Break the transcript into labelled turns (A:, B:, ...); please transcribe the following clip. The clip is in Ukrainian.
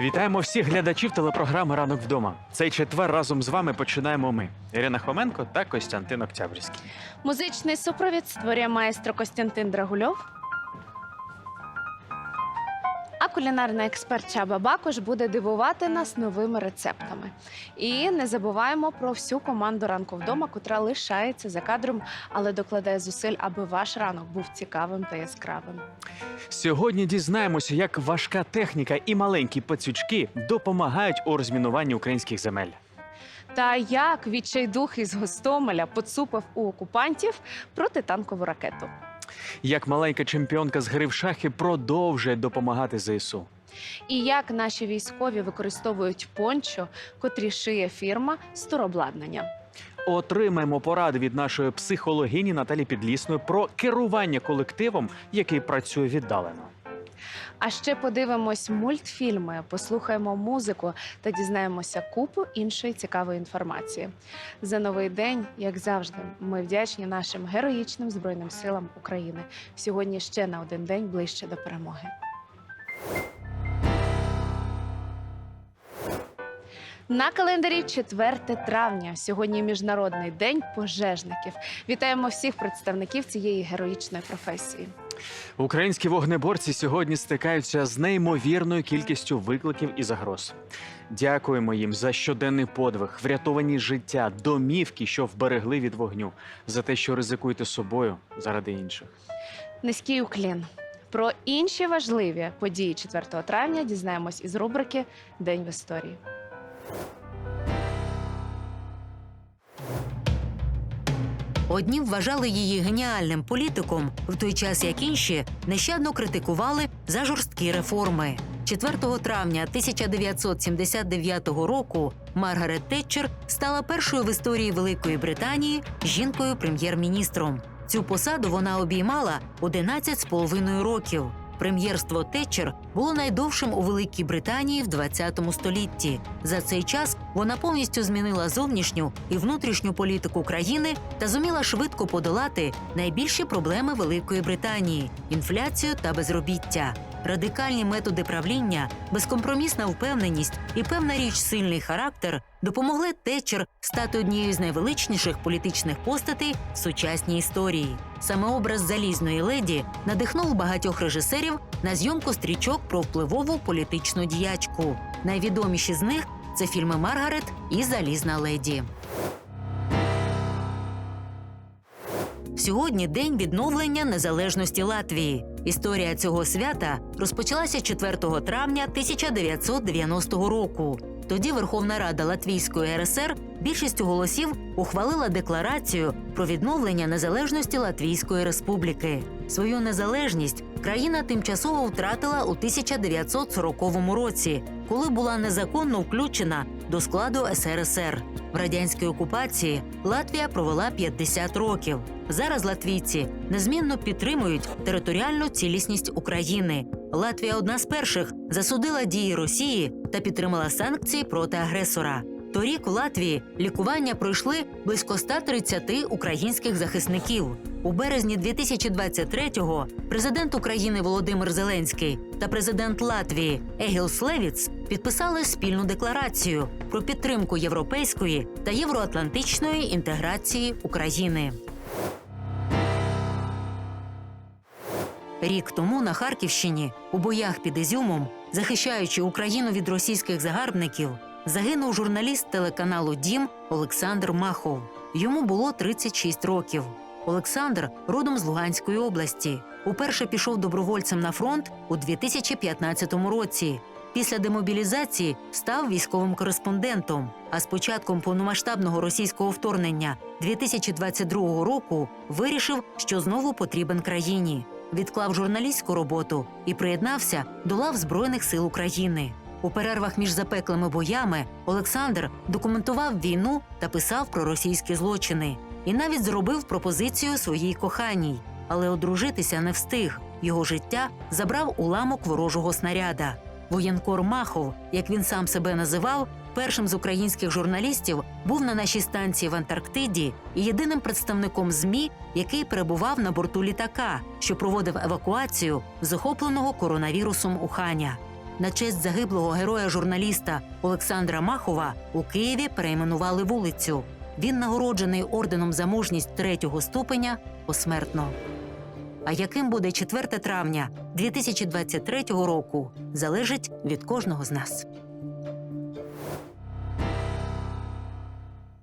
A: Вітаємо всіх глядачів телепрограми Ранок вдома. Цей четвер разом з вами починаємо ми. Ірина Хоменко та Костянтин Октябрьський.
B: Музичний супровід створює майстро Костянтин Драгульов. А кулінарний експерт Чаба Бакош буде дивувати нас новими рецептами. І не забуваємо про всю команду ранку вдома, котра лишається за кадром, але докладає зусиль, аби ваш ранок був цікавим та яскравим.
A: Сьогодні дізнаємося, як важка техніка і маленькі пацючки допомагають у розмінуванні українських земель.
B: Та як відчайдух із Гостомеля поцупив у окупантів протитанкову ракету.
A: Як маленька чемпіонка з гри в шахи продовжує допомагати ЗСУ.
B: І як наші військові використовують пончо, котрі шиє фірма з туробладнання.
A: Отримаємо поради від нашої психологині Наталі Підлісної про керування колективом, який працює віддалено.
B: А ще подивимось мультфільми, послухаємо музику та дізнаємося купу іншої цікавої інформації. За новий день, як завжди, ми вдячні нашим героїчним збройним силам України. Сьогодні ще на один день ближче до перемоги. На календарі 4 травня. Сьогодні міжнародний день пожежників. Вітаємо всіх представників цієї героїчної професії.
A: Українські вогнеборці сьогодні стикаються з неймовірною кількістю викликів і загроз. Дякуємо їм за щоденний подвиг, врятовані життя, домівки, що вберегли від вогню, за те, що ризикуєте собою заради інших.
B: Низький уклін. Про інші важливі події 4 травня дізнаємось із рубрики День в історії.
C: Одні вважали її геніальним політиком, в той час як інші нещадно критикували за жорсткі реформи. 4 травня 1979 року Маргарет Тетчер стала першою в історії Великої Британії жінкою прем'єр-міністром. Цю посаду вона обіймала 11 з половиною років. Прем'єрство Тетчер було найдовшим у Великій Британії в 20 столітті. За цей час вона повністю змінила зовнішню і внутрішню політику країни та зуміла швидко подолати найбільші проблеми Великої Британії інфляцію та безробіття. Радикальні методи правління, безкомпромісна впевненість і певна річ сильний характер допомогли Тетчер стати однією з найвеличніших політичних постатей в сучасній історії. Саме образ залізної леді надихнув багатьох режисерів на зйомку стрічок про впливову політичну діячку. Найвідоміші з них це фільми Маргарет і Залізна леді. Сьогодні день відновлення незалежності Латвії. Історія цього свята розпочалася 4 травня 1990 року. Тоді Верховна Рада Латвійської РСР більшістю голосів ухвалила декларацію про відновлення незалежності Латвійської Республіки. Свою незалежність країна тимчасово втратила у 1940 році, коли була незаконно включена до складу СРСР. В радянській окупації Латвія провела 50 років. Зараз латвійці незмінно підтримують територіальну цілісність України. Латвія одна з перших засудила дії Росії та підтримала санкції проти агресора. Торік у Латвії лікування пройшли близько 130 українських захисників. У березні 2023-го президент України Володимир Зеленський та президент Латвії Егіл Левіц підписали спільну декларацію про підтримку європейської та євроатлантичної інтеграції України. Рік тому на Харківщині у боях під Ізюмом, захищаючи Україну від російських загарбників, загинув журналіст телеканалу Дім Олександр Махов. Йому було 36 років. Олександр родом з Луганської області. Уперше пішов добровольцем на фронт у 2015 році. Після демобілізації став військовим кореспондентом. А з початком повномасштабного російського вторгнення 2022 року вирішив, що знову потрібен країні. Відклав журналістську роботу і приєднався до лав Збройних сил України. У перервах між запеклими боями Олександр документував війну та писав про російські злочини. І навіть зробив пропозицію своїй коханій, але одружитися не встиг. Його життя забрав уламок ворожого снаряда. Воєнкор Махов, як він сам себе називав, першим з українських журналістів був на нашій станції в Антарктиді і єдиним представником ЗМІ, який перебував на борту літака, що проводив евакуацію захопленого коронавірусом Уханя. На честь загиблого героя-журналіста Олександра Махова у Києві перейменували вулицю. Він нагороджений орденом за мужність третього ступеня посмертно. А яким буде 4 травня 2023 року, залежить від кожного з нас.